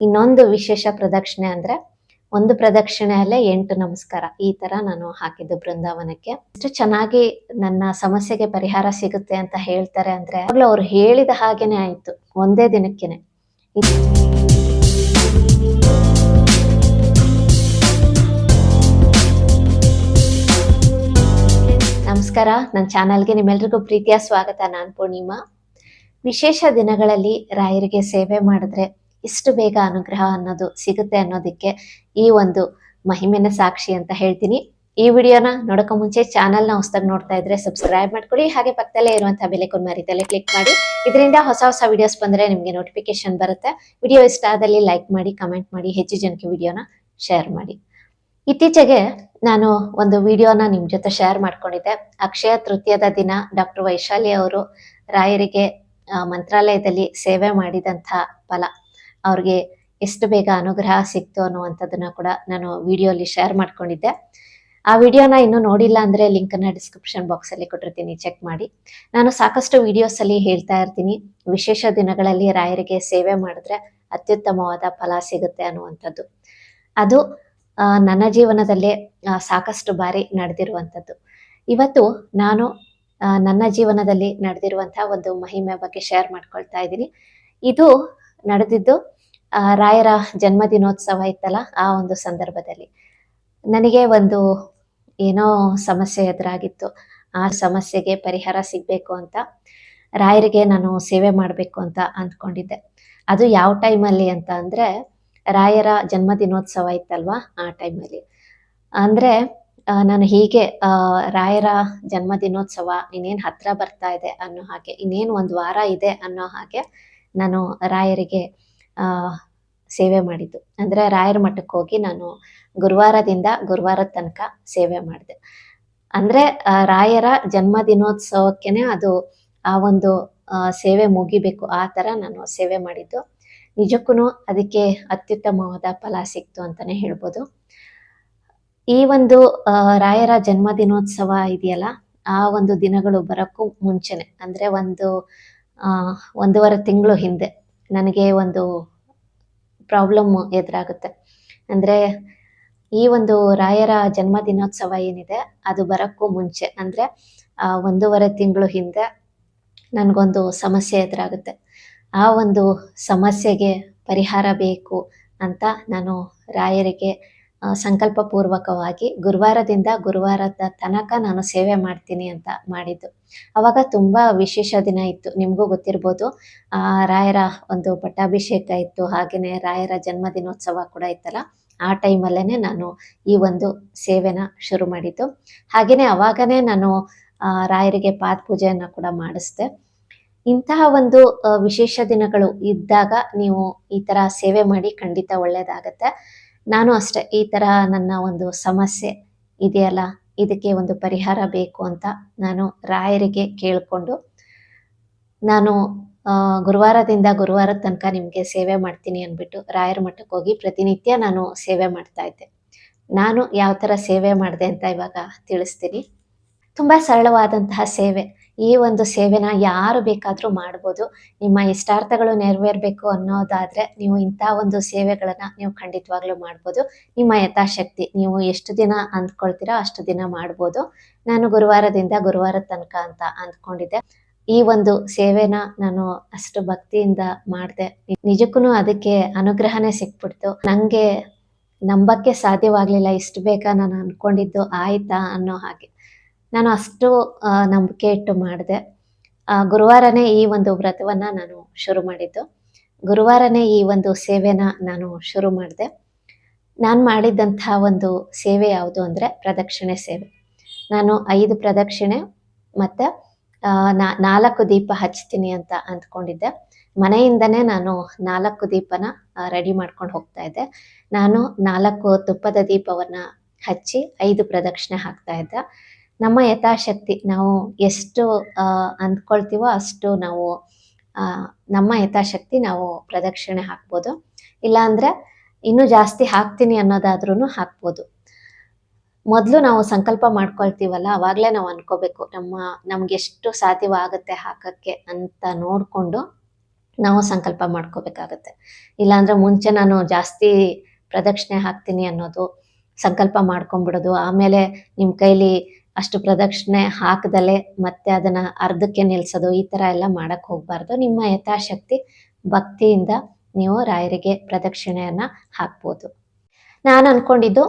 ಇನ್ನೊಂದು ವಿಶೇಷ ಪ್ರದಕ್ಷಿಣೆ ಅಂದ್ರೆ ಒಂದು ಪ್ರದಕ್ಷಿಣೆ ಅಲ್ಲೇ ಎಂಟು ನಮಸ್ಕಾರ. ಈ ತರ ನಾನು ಹಾಕಿದ್ದು ಬೃಂದಾವನಕ್ಕೆ. ಎಷ್ಟು ಚೆನ್ನಾಗಿ ನನ್ನ ಸಮಸ್ಯೆಗೆ ಪರಿಹಾರ ಸಿಗುತ್ತೆ ಅಂತ ಹೇಳ್ತಾರೆ ಅಂದ್ರೆ ಅವ್ರು ಹೇಳಿದ ಹಾಗೇನೆ ಆಯ್ತು. ಒಂದೇ ದಿನಕ್ಕೇನೆ. ನಮಸ್ಕಾರ. ನನ್ನ ಚಾನಲ್ಗೆ ನಿಮ್ಮೆಲ್ರಿಗೂ ಪ್ರೀತಿಯ ಸ್ವಾಗತ. ನಾನು ಪೂರ್ಣಿಮಾ. ವಿಶೇಷ ದಿನಗಳಲ್ಲಿ ರಾಯರಿಗೆ ಸೇವೆ ಮಾಡಿದ್ರೆ ಇಷ್ಟು ಬೇಗ ಅನುಗ್ರಹ ಅನ್ನೋದು ಸಿಗುತ್ತೆ ಅನ್ನೋದಕ್ಕೆ ಈ ಒಂದು ಮಹಿಮೆನ ಸಾಕ್ಷಿ ಅಂತ ಹೇಳ್ತೀನಿ. ಈ ವಿಡಿಯೋನ ನೋಡೋಕೆ ಮುಂಚೆ ಚಾನಲ್ನ ಹೊಸದಾಗಿ ನೋಡ್ತಾ ಇದ್ರೆ ಸಬ್ಸ್ಕ್ರೈಬ್ ಮಾಡ್ಕೊಳ್ಳಿ. ಹಾಗೆ ಪಕ್ಕದಲ್ಲೇ ಇರುವಂತಹ ಕೊನ್ ಮರಿತಲ್ಲೇ ಕ್ಲಿಕ್ ಮಾಡಿ. ಇದರಿಂದ ಹೊಸ ಹೊಸ ವಿಡಿಯೋಸ್ ಬಂದ್ರೆ ನಿಮಗೆ ನೋಟಿಫಿಕೇಶನ್ ಬರುತ್ತೆ. ವಿಡಿಯೋ ಇಷ್ಟ ಆದಲ್ಲಿ ಲೈಕ್ ಮಾಡಿ ಕಮೆಂಟ್ ಮಾಡಿ, ಹೆಚ್ಚು ಜನಕ್ಕೆ ವಿಡಿಯೋನ ಶೇರ್ ಮಾಡಿ. ಇತ್ತೀಚೆಗೆ ನಾನು ಒಂದು ವಿಡಿಯೋನ ನಿಮ್ ಜೊತೆ ಶೇರ್ ಮಾಡ್ಕೊಂಡಿದ್ದೆ. ಅಕ್ಷಯ ತೃತೀಯದ ದಿನ ಡಾಕ್ಟರ್ ವೈಶಾಲಿ ಅವರು ರಾಯರಿಗೆ ಮಂತ್ರಾಲಯದಲ್ಲಿ ಸೇವೆ ಮಾಡಿದಂಥ ಫಲ. ಅವ್ರಿಗೆ ಎಷ್ಟು ಬೇಗ ಅನುಗ್ರಹ ಸಿಕ್ತು ಅನ್ನುವಂಥದ್ದನ್ನ ಕೂಡ ನಾನು ವಿಡಿಯೋಲಿ ಶೇರ್ ಮಾಡ್ಕೊಂಡಿದ್ದೆ. ಆ ವಿಡಿಯೋನ ಇನ್ನೂ ನೋಡಿಲ್ಲ ಅಂದರೆ ಲಿಂಕ್ ಅನ್ನ ಡಿಸ್ಕ್ರಿಪ್ಷನ್ ಬಾಕ್ಸ್ ಅಲ್ಲಿ ಕೊಟ್ಟಿರ್ತೀನಿ ಚೆಕ್ ಮಾಡಿ. ನಾನು ಸಾಕಷ್ಟು ವಿಡಿಯೋಸಲ್ಲಿ ಹೇಳ್ತಾ ಇರ್ತೀನಿ. ವಿಶೇಷ ದಿನಗಳಲ್ಲಿ ರಾಯರಿಗೆ ಸೇವೆ ಮಾಡಿದ್ರೆ ಅತ್ಯುತ್ತಮವಾದ ಫಲ ಸಿಗುತ್ತೆ ಅನ್ನುವಂಥದ್ದು. ಅದು ನನ್ನ ಜೀವನದಲ್ಲೇ ಸಾಕಷ್ಟು ಬಾರಿ ನಡೆದಿರುವಂಥದ್ದು. ಇವತ್ತು ನಾನು ನನ್ನ ಜೀವನದಲ್ಲಿ ನಡೆದಿರುವಂತಹ ಒಂದು ಮಹಿಮೆ ಬಗ್ಗೆ ಶೇರ್ ಮಾಡ್ಕೊಳ್ತಾ ಇದ್ದೀನಿ. ಇದು ನಡೆದಿದ್ದು ರಾಯರ ಜನ್ಮದಿನೋತ್ಸವ ಇತ್ತಲ್ಲ, ಆ ಒಂದು ಸಂದರ್ಭದಲ್ಲಿ. ನನಗೆ ಒಂದು ಏನೋ ಸಮಸ್ಯೆ ಎದುರಾಗಿತ್ತು. ಆ ಸಮಸ್ಯೆಗೆ ಪರಿಹಾರ ಸಿಗಬೇಕು ಅಂತ, ರಾಯರಿಗೆ ನಾನು ಸೇವೆ ಮಾಡಬೇಕು ಅಂತ ಅಂದ್ಕೊಂಡಿದ್ದೆ. ಅದು ಯಾವ ಟೈಮಲ್ಲಿ ಅಂತ ಅಂದರೆ, ರಾಯರ ಜನ್ಮದಿನೋತ್ಸವ ಇತ್ತಲ್ವಾ ಆ ಟೈಮಲ್ಲಿ. ಅಂದ್ರೆ ನಾನು ಹೀಗೆ ರಾಯರ ಜನ್ಮದಿನೋತ್ಸವ ಇನ್ನೇನು ಹತ್ರ ಬರ್ತಾ ಇದೆ ಅನ್ನೋ ಹಾಗೆ, ಇನ್ನೇನು ಒಂದು ವಾರ ಇದೆ ಅನ್ನೋ ಹಾಗೆ ನಾನು ರಾಯರಿಗೆ ಸೇವೆ ಮಾಡಿದ್ದು. ಅಂದ್ರೆ ರಾಯರ ಮಠಕ್ಕೆ ಹೋಗಿ ನಾನು ಗುರುವಾರದಿಂದ ಗುರುವಾರದ ತನಕ ಸೇವೆ ಮಾಡಿದೆ. ಅಂದ್ರೆ ರಾಯರ ಜನ್ಮದಿನೋತ್ಸವಕ್ಕೆನೆ ಅದು ಆ ಒಂದು ಸೇವೆ ಮುಗಿಬೇಕು. ಆ ತರ ನಾನು ಸೇವೆ ಮಾಡಿದ್ದು. ನಿಜಕ್ಕೂ ಅದಕ್ಕೆ ಅತ್ಯುತ್ತಮವಾದ ಫಲ ಸಿಕ್ತು ಅಂತಾನೆ ಹೇಳ್ಬೋದು. ಈ ಒಂದು ರಾಯರ ಜನ್ಮದಿನೋತ್ಸವ ಇದೆಯಲ್ಲ, ಆ ಒಂದು ದಿನಗಳು ಬರೋಕ್ಕೂ ಮುಂಚೆನೆ. ಅಂದ್ರೆ ಒಂದು ಒಂದೂವರೆ ತಿಂಗಳು ಹಿಂದೆ. ನನಗೆ ಒಂದು ಪ್ರಾಬ್ಲಮ್ ಎದುರಾಗುತ್ತೆ. ಅಂದ್ರೆ ಈ ಒಂದು ರಾಯರ ಜನ್ಮದಿನೋತ್ಸವ ಏನಿದೆ, ಅದು ಬರೋಕ್ಕೂ ಮುಂಚೆ, ಅಂದ್ರೆ ಒಂದೂವರೆ ತಿಂಗಳು ಹಿಂದೆ ನನಗೊಂದು ಸಮಸ್ಯೆ ಎದುರಾಗುತ್ತೆ. ಆ ಒಂದು ಸಮಸ್ಯೆಗೆ ಪರಿಹಾರ ಬೇಕು ಅಂತ ನಾನು ರಾಯರಿಗೆ ಆ, ಸಂಕಲ್ಪ ಪೂರ್ವಕವಾಗಿ ಗುರುವಾರದಿಂದ ಗುರುವಾರದ ತನಕ ನಾನು ಸೇವೆ ಮಾಡ್ತೀನಿ ಅಂತ ಮಾಡಿದ್ದು. ಅವಾಗ ತುಂಬಾ ವಿಶೇಷ ದಿನ ಇತ್ತು. ನಿಮಗೂ ಗೊತ್ತಿರ್ಬೋದು ಆ ರಾಯರ ಒಂದು ಪಟ್ಟಾಭಿಷೇಕ ಇತ್ತು. ಹಾಗೇನೆ ರಾಯರ ಜನ್ಮದಿನೋತ್ಸವ ಕೂಡ ಇತ್ತಲ್ಲ ಆ ಟೈಮಲ್ಲೇನೆ ನಾನು ಈ ಒಂದು ಸೇವೆನ ಶುರು ಮಾಡಿದ್ದು. ಹಾಗೇನೆ ಅವಾಗನೇ ನಾನು ರಾಯರಿಗೆ ಪಾದ ಪೂಜೆಯನ್ನು ಕೂಡ ಮಾಡಿಸ್ದೆ. ಇಂತಹ ಒಂದು ವಿಶೇಷ ದಿನಗಳು ಇದ್ದಾಗ ನೀವು ಈ ತರ ಸೇವೆ ಮಾಡಿ ಖಂಡಿತ ಒಳ್ಳೇದಾಗತ್ತೆ. ನಾನು ಅಷ್ಟೇ, ಈ ತರ ನನ್ನ ಒಂದು ಸಮಸ್ಯೆ ಇದೆಯಲ್ಲ, ಇದಕ್ಕೆ ಒಂದು ಪರಿಹಾರ ಬೇಕು ಅಂತ ನಾನು ರಾಯರಿಗೆ ಕೇಳಿಕೊಂಡು, ನಾನು ಗುರುವಾರದಿಂದ ಗುರುವಾರದ ತನಕ ನಿಮಗೆ ಸೇವೆ ಮಾಡ್ತೀನಿ ಅಂದ್ಬಿಟ್ಟು ರಾಯರ ಮಠಕ್ಕೆ ಹೋಗಿ ಪ್ರತಿನಿತ್ಯ ನಾನು ಸೇವೆ ಮಾಡ್ತಾ ಇದ್ದೆ. ನಾನು ಯಾವ ಥರ ಸೇವೆ ಮಾಡಿದೆ ಅಂತ ಇವಾಗ ತಿಳಿಸ್ತೀನಿ. ತುಂಬ ಸರಳವಾದಂತಹ ಸೇವೆ. ಈ ಒಂದು ಸೇವೆನ ಯಾರು ಬೇಕಾದರೂ ಮಾಡ್ಬೋದು. ನಿಮ್ಮ ಇಷ್ಟಾರ್ಥಗಳು ನೆರವೇರಬೇಕು ಅನ್ನೋದಾದ್ರೆ ನೀವು ಇಂಥ ಒಂದು ಸೇವೆಗಳನ್ನ ನೀವು ಖಂಡಿತವಾಗ್ಲೂ ಮಾಡ್ಬೋದು. ನಿಮ್ಮ ಯಥಾಶಕ್ತಿ ನೀವು ಎಷ್ಟು ದಿನ ಅಂದ್ಕೊಳ್ತೀರೋ ಅಷ್ಟು ದಿನ ಮಾಡ್ಬೋದು. ನಾನು ಗುರುವಾರದಿಂದ ಗುರುವಾರ ತನಕ ಅಂತ ಅಂದ್ಕೊಂಡಿದ್ದೆ. ಈ ಒಂದು ಸೇವೆನ ನಾನು ಅಷ್ಟು ಭಕ್ತಿಯಿಂದ ಮಾಡಿದೆ. ನಿಜಕ್ಕೂ ಅದಕ್ಕೆ ಅನುಗ್ರಹನೇ ಸಿಕ್ಬಿಡ್ತು. ನಂಗೆ ನಂಬಕ್ಕೆ ಸಾಧ್ಯವಾಗ್ಲಿಲ್ಲ ಇಷ್ಟು ಬೇಗ ನಾನು ಅಂದ್ಕೊಂಡಿದ್ದು ಆಯ್ತಾ ಅನ್ನೋ ಹಾಗೆ. ನಾನು ಅಷ್ಟು ನಂಬಿಕೆ ಇಟ್ಟು ಮಾಡಿದೆ. ಗುರುವಾರನೇ ಈ ಒಂದು ವ್ರತವನ್ನ ನಾನು ಶುರು ಮಾಡಿದ್ದು. ಗುರುವಾರನೇ ಈ ಒಂದು ಸೇವೆನ ನಾನು ಶುರು ಮಾಡಿದೆ. ನಾನು ಮಾಡಿದ್ದಂಥ ಒಂದು ಸೇವೆ ಯಾವುದು ಅಂದರೆ ಪ್ರದಕ್ಷಿಣೆ ಸೇವೆ. ನಾನು ಐದು ಪ್ರದಕ್ಷಿಣೆ ಮತ್ತು ನಾಲ್ಕು ದೀಪ ಹಚ್ತೀನಿ ಅಂತ ಅಂದ್ಕೊಂಡಿದ್ದೆ. ಮನೆಯಿಂದನೇ ನಾನು ನಾಲ್ಕು ದೀಪನ ರೆಡಿ ಮಾಡ್ಕೊಂಡು ಹೋಗ್ತಾ ಇದ್ದೆ. ನಾನು ನಾಲ್ಕು ತುಪ್ಪದ ದೀಪವನ್ನ ಹಚ್ಚಿ ಐದು ಪ್ರದಕ್ಷಿಣೆ ಹಾಕ್ತಾ ಇದ್ದೆ. ನಮ್ಮ ಯಥಾಶಕ್ತಿ ನಾವು ಎಷ್ಟು ಅಂದ್ಕೊಳ್ತೀವೋ ಅಷ್ಟು ನಾವು ನಮ್ಮ ಯಥಾಶಕ್ತಿ ನಾವು ಪ್ರದಕ್ಷಿಣೆ ಹಾಕ್ಬೋದು. ಇಲ್ಲಾಂದ್ರೆ ಇನ್ನೂ ಜಾಸ್ತಿ ಹಾಕ್ತೀನಿ ಅನ್ನೋದಾದ್ರೂ ಹಾಕ್ಬೋದು. ಮೊದಲು ನಾವು ಸಂಕಲ್ಪ ಮಾಡ್ಕೊಳ್ತೀವಲ್ಲ, ಅವಾಗಲೇ ನಾವು ಅನ್ಕೋಬೇಕು, ನಮ್ಮ ನಮ್ಗೆ ಎಷ್ಟು ಸಾಧ್ಯವಾಗುತ್ತೆ ಹಾಕಕ್ಕೆ ಅಂತ ನೋಡಿಕೊಂಡು ನಾವು ಸಂಕಲ್ಪ ಮಾಡ್ಕೋಬೇಕಾಗತ್ತೆ. ಇಲ್ಲಾಂದ್ರೆ ಮುಂಚೆ ನಾನು ಜಾಸ್ತಿ ಪ್ರದಕ್ಷಿಣೆ ಹಾಕ್ತೀನಿ ಅನ್ನೋದು ಸಂಕಲ್ಪ ಮಾಡ್ಕೊಂಡ್ಬಿಡೋದು. ಆಮೇಲೆ ನಿಮ್ಮ ಕೈಲಿ ಅಷ್ಟು ಪ್ರದಕ್ಷಿಣೆ ಹಾಕದಲ್ಲೇ ಮತ್ತೆ ಅದನ್ನ ಅರ್ಧಕ್ಕೆ ನಿಲ್ಸೋದು. ಈ ತರ ಎಲ್ಲ ಮಾಡಕ್ ಹೋಗ್ಬಾರ್ದು. ನಿಮ್ಮ ಯಥಾಶಕ್ತಿ, ಭಕ್ತಿಯಿಂದ ನೀವು ರಾಯರಿಗೆ ಪ್ರದಕ್ಷಿಣೆಯನ್ನ ಹಾಕ್ಬೋದು. ನಾನು ಅನ್ಕೊಂಡಿದ್ದು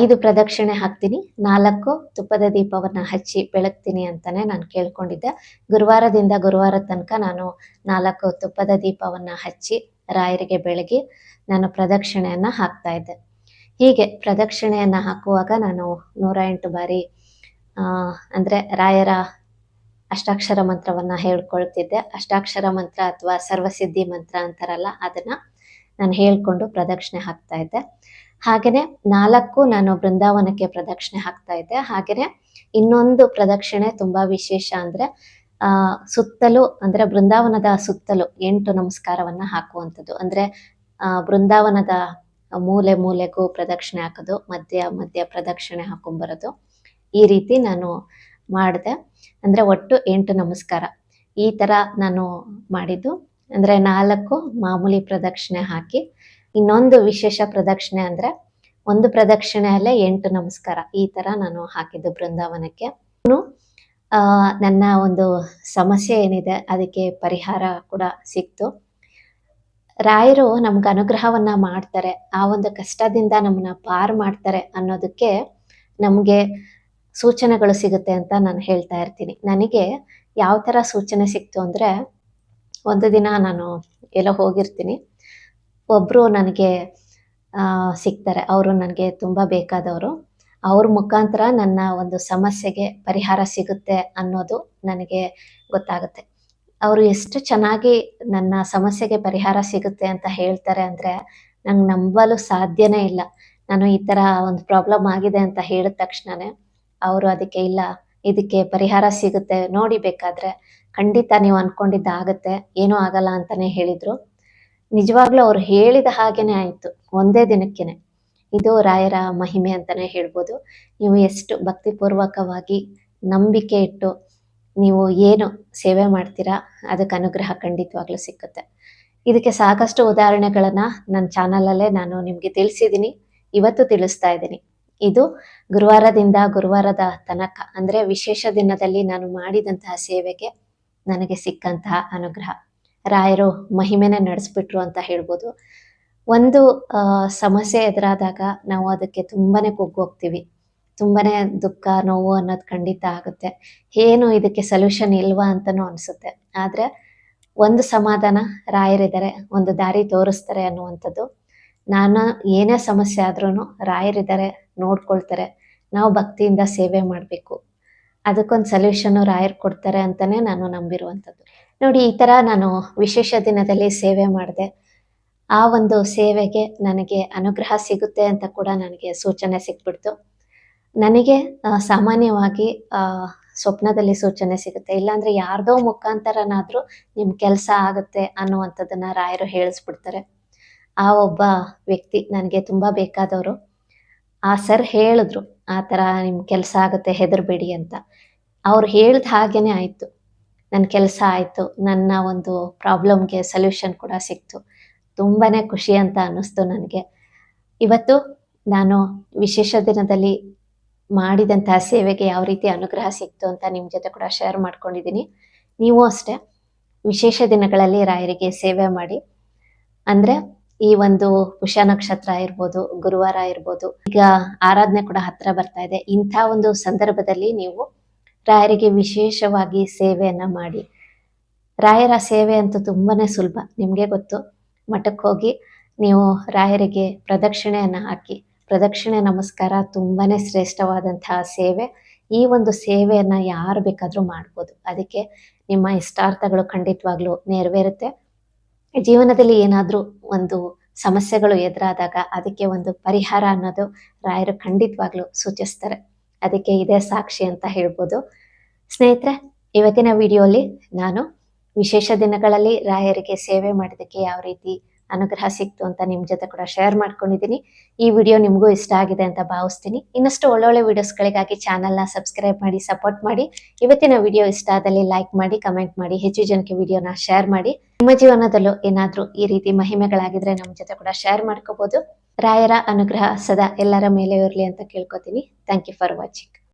ಐದು ಪ್ರದಕ್ಷಿಣೆ ಹಾಕ್ತೀನಿ. ನಾಲ್ಕು ತುಪ್ಪದ ದೀಪವನ್ನ ಹಚ್ಚಿ ಬೆಳಗ್ತೀನಿ ಅಂತಾನೆ ನಾನು ಕೇಳ್ಕೊಂಡಿದ್ದೆ. ಗುರುವಾರದಿಂದ ಗುರುವಾರ ತನಕ ನಾನು ನಾಲ್ಕು ತುಪ್ಪದ ದೀಪವನ್ನ ಹಚ್ಚಿ ರಾಯರಿಗೆ ಬೆಳಗಿ ನಾನು ಪ್ರದಕ್ಷಿಣೆಯನ್ನ ಹಾಕ್ತಾ ಇದ್ದೆ. ಹೀಗೆ ಪ್ರದಕ್ಷಿಣೆಯನ್ನ ಹಾಕುವಾಗ ನಾನು ನೂರ ಎಂಟು ಬಾರಿ ಅಂದರೆ ಅಂದ್ರೆ ರಾಯರ ಅಷ್ಟಾಕ್ಷರ ಮಂತ್ರವನ್ನ ಹೇಳ್ಕೊಳ್ತಿದ್ದೆ. ಅಷ್ಟಾಕ್ಷರ ಮಂತ್ರ ಅಥವಾ ಸರ್ವಸಿದ್ಧಿ ಮಂತ್ರ ಅಂತಾರಲ್ಲ, ಅದನ್ನ ನಾನು ಹೇಳ್ಕೊಂಡು ಪ್ರದಕ್ಷಿಣೆ ಹಾಕ್ತಾ ಇದ್ದೆ. ಹಾಗೇನೆ ನಾಲ್ಕು ನಾನು ಬೃಂದಾವನಕ್ಕೆ ಪ್ರದಕ್ಷಿಣೆ ಹಾಕ್ತಾ ಇದ್ದೆ. ಹಾಗೇನೆ ಇನ್ನೊಂದು ಪ್ರದಕ್ಷಿಣೆ ತುಂಬಾ ವಿಶೇಷ ಅಂದ್ರೆ, ಆ, ಸುತ್ತಲೂ ಅಂದ್ರೆ ಬೃಂದಾವನದ ಸುತ್ತಲೂ ಎಂಟು ನಮಸ್ಕಾರವನ್ನ ಹಾಕುವಂಥದ್ದು. ಅಂದ್ರೆ ಬೃಂದಾವನದ ಮೂಲೆ ಮೂಲೆಗೂ ಪ್ರದಕ್ಷಿಣೆ ಹಾಕೋದು ಮಧ್ಯ ಮಧ್ಯ ಪ್ರದಕ್ಷಿಣೆ ಹಾಕೊಂಡ್ಬರೋದು ಈ ರೀತಿ ನಾನು ಮಾಡಿದೆ. ಅಂದ್ರೆ ಒಟ್ಟು ಎಂಟು ನಮಸ್ಕಾರ. ಈ ತರ ನಾನು ಮಾಡಿದ್ದು. ಅಂದ್ರೆ ನಾಲ್ಕು ಮಾಮೂಲಿ ಪ್ರದಕ್ಷಿಣೆ ಹಾಕಿ ಇನ್ನೊಂದು ವಿಶೇಷ ಪ್ರದಕ್ಷಿಣೆ ಅಂದ್ರೆ ಒಂದು ಪ್ರದಕ್ಷಿಣೆಯಲ್ಲೇ ಎಂಟು ನಮಸ್ಕಾರ. ಈ ತರ ನಾನು ಹಾಕಿದ್ದು ಬೃಂದಾವನಕ್ಕೆ. ಇನ್ನು, ನನ್ನ ಒಂದು ಸಮಸ್ಯೆ ಏನಿದೆ ಅದಕ್ಕೆ ಪರಿಹಾರ ಕೂಡ ಸಿಕ್ತು. ರಾಯರು ನಮ್ಗೆ ಅನುಗ್ರಹವನ್ನ ಮಾಡ್ತಾರೆ. ಆ ಒಂದು ಕಷ್ಟದಿಂದ ನಮ್ಮನ್ನ ಪಾರ್ ಮಾಡ್ತಾರೆ ಅನ್ನೋದಕ್ಕೆ ನಮಗೆ ಸೂಚನೆಗಳು ಸಿಗುತ್ತೆ ಅಂತ ನಾನು ಹೇಳ್ತಾ ಇರ್ತೀನಿ. ನನಗೆ ಯಾವ ತರ ಸೂಚನೆ ಸಿಕ್ತು ಅಂದ್ರೆ, ಒಂದು ದಿನ ನಾನು ಎಲ್ಲೋ ಹೋಗಿರ್ತೀನಿ. ಒಬ್ರು ನನಗೆ ಸಿಗ್ತಾರೆ ಅವರು ನನಗೆ ತುಂಬಾ ಬೇಕಾದವರು. ಅವ್ರ ಮುಖಾಂತರ ನನ್ನ ಒಂದು ಸಮಸ್ಯೆಗೆ ಪರಿಹಾರ ಸಿಗುತ್ತೆ ಅನ್ನೋದು ನನಗೆ ಗೊತ್ತಾಗುತ್ತೆ. ಅವರು ಎಷ್ಟು ಚೆನ್ನಾಗಿ ನನ್ನ ಸಮಸ್ಯೆಗೆ ಪರಿಹಾರ ಸಿಗುತ್ತೆ ಅಂತ ಹೇಳ್ತಾರೆ ಅಂದ್ರೆ ನಂಗೆ ನಂಬಲು ಸಾಧ್ಯನೇ ಇಲ್ಲ. ನಾನು ಈ ತರ ಒಂದು ಪ್ರಾಬ್ಲಮ್ ಆಗಿದೆ ಅಂತ ಹೇಳಿದ ತಕ್ಷಣನೇ ಅವರು ಅದಕ್ಕೆ, ಇಲ್ಲ, ಇದಕ್ಕೆ ಪರಿಹಾರ ಸಿಗುತ್ತೆ, ನೋಡಿ ಬೇಕಾದ್ರೆ ಖಂಡಿತ ನೀವು ಅನ್ಕೊಂಡಿದ್ದ ಆಗತ್ತೆ, ಏನೂ ಆಗಲ್ಲ ಅಂತಾನೆ ಹೇಳಿದ್ರು. ನಿಜವಾಗ್ಲೂ ಅವ್ರು ಹೇಳಿದ ಹಾಗೇನೆ ಆಯ್ತು, ಒಂದೇ ದಿನಕ್ಕೇನೆ. ಇದು ರಾಯರ ಮಹಿಮೆ ಅಂತಾನೆ ಹೇಳ್ಬೋದು. ನೀವು ಎಷ್ಟು ಭಕ್ತಿಪೂರ್ವಕವಾಗಿ ನಂಬಿಕೆ ಇಟ್ಟು ನೀವು ಏನು ಸೇವೆ ಮಾಡ್ತೀರಾ, ಅದಕ್ಕೆ ಅನುಗ್ರಹ ಖಂಡಿತವಾಗ್ಲೂ ಸಿಕ್ಕುತ್ತೆ. ಇದಕ್ಕೆ ಸಾಕಷ್ಟು ಉದಾಹರಣೆಗಳನ್ನ ನನ್ನ ಚಾನಲಲ್ಲೇ ನಾನು ನಿಮ್ಗೆ ತಿಳಿಸಿದ್ದೀನಿ, ಇವತ್ತು ತಿಳಿಸ್ತಾ ಇದ್ದೀನಿ. ಇದು ಗುರುವಾರದಿಂದ ಗುರುವಾರದ ತನಕ, ಅಂದ್ರೆ ವಿಶೇಷ ದಿನದಲ್ಲಿ ನಾನು ಮಾಡಿದಂತಹ ಸೇವೆಗೆ ನನಗೆ ಸಿಕ್ಕಂತಹ ಅನುಗ್ರಹ. ರಾಯರು ಮಹಿಮೆನೆ ನಡೆಸ್ಬಿಟ್ರು ಅಂತ ಹೇಳ್ಬೋದು. ಒಂದು ಸಮಸ್ಯೆ ಎದುರಾದಾಗ ನಾವು ಅದಕ್ಕೆ ತುಂಬಾನೇ ಕುಗ್ಗೋಗ್ತೀವಿ. ತುಂಬಾನೇ ದುಃಖ, ನೋವು ಅನ್ನೋದು ಖಂಡಿತ ಆಗುತ್ತೆ. ಏನು ಇದಕ್ಕೆ ಸೊಲ್ಯೂಷನ್ ಇಲ್ವಾ ಅಂತನೂ ಅನ್ಸುತ್ತೆ. ಆದ್ರೆ ಒಂದು ಸಮಾಧಾನ ರಾಯರಿದ್ದಾರೆ, ಒಂದು ದಾರಿ ತೋರಿಸ್ತಾರೆ ಅನ್ನುವಂಥದ್ದು. ನಾನು ಏನೇ ಸಮಸ್ಯೆ ಆದ್ರೂ ರಾಯರಿದ್ದಾರೆ, ನೋಡ್ಕೊಳ್ತಾರೆ. ನಾವು ಭಕ್ತಿಯಿಂದ ಸೇವೆ ಮಾಡಬೇಕು. ಅದಕ್ಕೊಂದು ಸೊಲ್ಯೂಷನ್ ರಾಯರ್ ಕೊಡ್ತಾರೆ ಅಂತಾನೆ ನಾನು ನಂಬಿರುವಂಥದ್ದು. ನೋಡಿ, ಈ ತರ ನಾನು ವಿಶೇಷ ದಿನದಲ್ಲಿ ಸೇವೆ ಮಾಡಿದೆ. ಆ ಒಂದು ಸೇವೆಗೆ ನನಗೆ ಅನುಗ್ರಹ ಸಿಗುತ್ತೆ ಅಂತ ಕೂಡ ನನಗೆ ಸೂಚನೆ ಸಿಕ್ಬಿಡ್ತು. ನನಗೆ ಸಾಮಾನ್ಯವಾಗಿ ಸ್ವಪ್ನದಲ್ಲಿ ಸೂಚನೆ ಸಿಗುತ್ತೆ. ಇಲ್ಲಾಂದ್ರೆ ಯಾರ್ದೋ ಮುಖಾಂತರನಾದ್ರೂ ನಿಮ್ ಕೆಲಸ ಆಗುತ್ತೆ ಅನ್ನುವಂಥದ್ದನ್ನ ರಾಯರು ಹೇಳಿಸ್ಬಿಡ್ತಾರೆ. ಆ ಒಬ್ಬ ವ್ಯಕ್ತಿ ನನಗೆ ತುಂಬಾ ಬೇಕಾದವರು. ಆ ಸರ್ ಹೇಳಿದ್ರು, ಆ ಥರ ನಿಮ್ ಕೆಲಸ ಆಗುತ್ತೆ, ಹೆದರ್ಬೇಡಿ ಅಂತ. ಅವ್ರು ಹೇಳ್ದ ಹಾಗೇನೆ ಆಯ್ತು. ನನ್ನ ಕೆಲಸ ಆಯ್ತು, ನನ್ನ ಒಂದು ಪ್ರಾಬ್ಲಮ್ಗೆ ಸೊಲ್ಯೂಷನ್ ಕೂಡ ಸಿಕ್ತು. ತುಂಬಾನೇ ಖುಷಿ ಅಂತ ಅನ್ನಿಸ್ತು ನನಗೆ. ಇವತ್ತು ನಾನು ವಿಶೇಷ ದಿನದಲ್ಲಿ ಮಾಡಿದಂತಹ ಸೇವೆಗೆ ಯಾವ ರೀತಿ ಅನುಗ್ರಹ ಸಿಕ್ತು ಅಂತ ನಿಮ್ಮ ಜೊತೆ ಕೂಡ ಶೇರ್ ಮಾಡ್ಕೊಂಡಿದ್ದೀನಿ ನೀವು ಅಷ್ಟೇ ವಿಶೇಷ ದಿನಗಳಲ್ಲಿ ರಾಯರಿಗೆ ಸೇವೆ ಮಾಡಿ. ಅಂದ್ರೆ ಈ ಒಂದು ಪುಷ ನಕ್ಷತ್ರ ಇರ್ಬೋದು, ಗುರುವಾರ ಇರ್ಬೋದು, ಈಗ ಆರಾಧನೆ ಕೂಡ ಹತ್ರ ಬರ್ತಾ ಇದೆ. ಇಂಥ ಒಂದು ಸಂದರ್ಭದಲ್ಲಿ ನೀವು ರಾಯರಿಗೆ ವಿಶೇಷವಾಗಿ ಸೇವೆಯನ್ನ ಮಾಡಿ. ರಾಯರ ಸೇವೆ ಅಂತೂ ತುಂಬಾನೇ ಸುಲಭ, ನಿಮಗೆ ಗೊತ್ತು. ಮಠಕ್ಕೆ ಹೋಗಿ ನೀವು ರಾಯರಿಗೆ ಪ್ರದಕ್ಷಿಣೆಯನ್ನ ಹಾಕಿ ಪ್ರದಕ್ಷಿಣೆ, ನಮಸ್ಕಾರ ತುಂಬಾ ಶ್ರೇಷ್ಠವಾದಂತಹ ಸೇವೆ. ಈ ಒಂದು ಸೇವೆಯನ್ನು ಯಾರು ಬೇಕಾದರೂ ಮಾಡ್ಬೋದು. ಅದಕ್ಕೆ ನಿಮ್ಮ ಇಷ್ಟಾರ್ಥಗಳು ಖಂಡಿತವಾಗ್ಲೂ ನೆರವೇರುತ್ತೆ. ಜೀವನದಲ್ಲಿ ಏನಾದರೂ ಒಂದು ಸಮಸ್ಯೆಗಳು ಎದುರಾದಾಗ ಅದಕ್ಕೆ ಒಂದು ಪರಿಹಾರ ಅನ್ನೋದು ರಾಯರು ಖಂಡಿತವಾಗ್ಲೂ ಸೂಚಿಸ್ತಾರೆ. ಅದಕ್ಕೆ ಇದೇ ಸಾಕ್ಷಿ ಅಂತ ಹೇಳ್ಬೋದು. ಸ್ನೇಹಿತರೆ, ಇವತ್ತಿನ ವಿಡಿಯೋಲಿ ನಾನು ವಿಶೇಷ ದಿನಗಳಲ್ಲಿ ರಾಯರಿಗೆ ಸೇವೆ ಮಾಡೋದಕ್ಕೆ ಯಾವ ರೀತಿ ಅನುಗ್ರಹ ಸಿಕ್ತು ಅಂತ ನಿಮ್ಮ ಜೊತೆ ಕೂಡ ಶೇರ್ ಮಾಡ್ಕೊಂಡಿದ್ದೀನಿ ಈ ವಿಡಿಯೋ ನಿಮಗೂ ಇಷ್ಟ ಆಗಿದೆ ಅಂತ ಭಾವಿಸ್ತೀನಿ. ಇನ್ನಷ್ಟು ಒಳ್ಳೊಳ್ಳೆ ವಿಡಿಯೋಸ್ಗಳಿಗಾಗಿ ಚಾನಲ್ನ ಸಬ್ಸ್ಕ್ರೈಬ್ ಮಾಡಿ ಸಪೋರ್ಟ್ ಮಾಡಿ. ಇವತ್ತಿನ ವಿಡಿಯೋ ಇಷ್ಟ ಆದಲ್ಲಿ ಲೈಕ್ ಮಾಡಿ ಕಮೆಂಟ್ ಮಾಡಿ, ಹೆಚ್ಚು ಜನಕ್ಕೆ ವಿಡಿಯೋನ ಶೇರ್ ಮಾಡಿ. ನಿಮ್ಮ ಜೀವನದಲ್ಲೂ ಏನಾದರೂ ಈ ರೀತಿ ಮಹಿಮೆಗಳಾಗಿದ್ರೆ ನಮ್ಮ ಜೊತೆ ಕೂಡ ಶೇರ್ ಮಾಡ್ಕೋಬಹುದು ರಾಯರ ಅನುಗ್ರಹ ಸದಾ ಎಲ್ಲರ ಮೇಲೆ ಇರಲಿ ಅಂತ ಕೇಳ್ಕೊತೀನಿ. Thank you for watching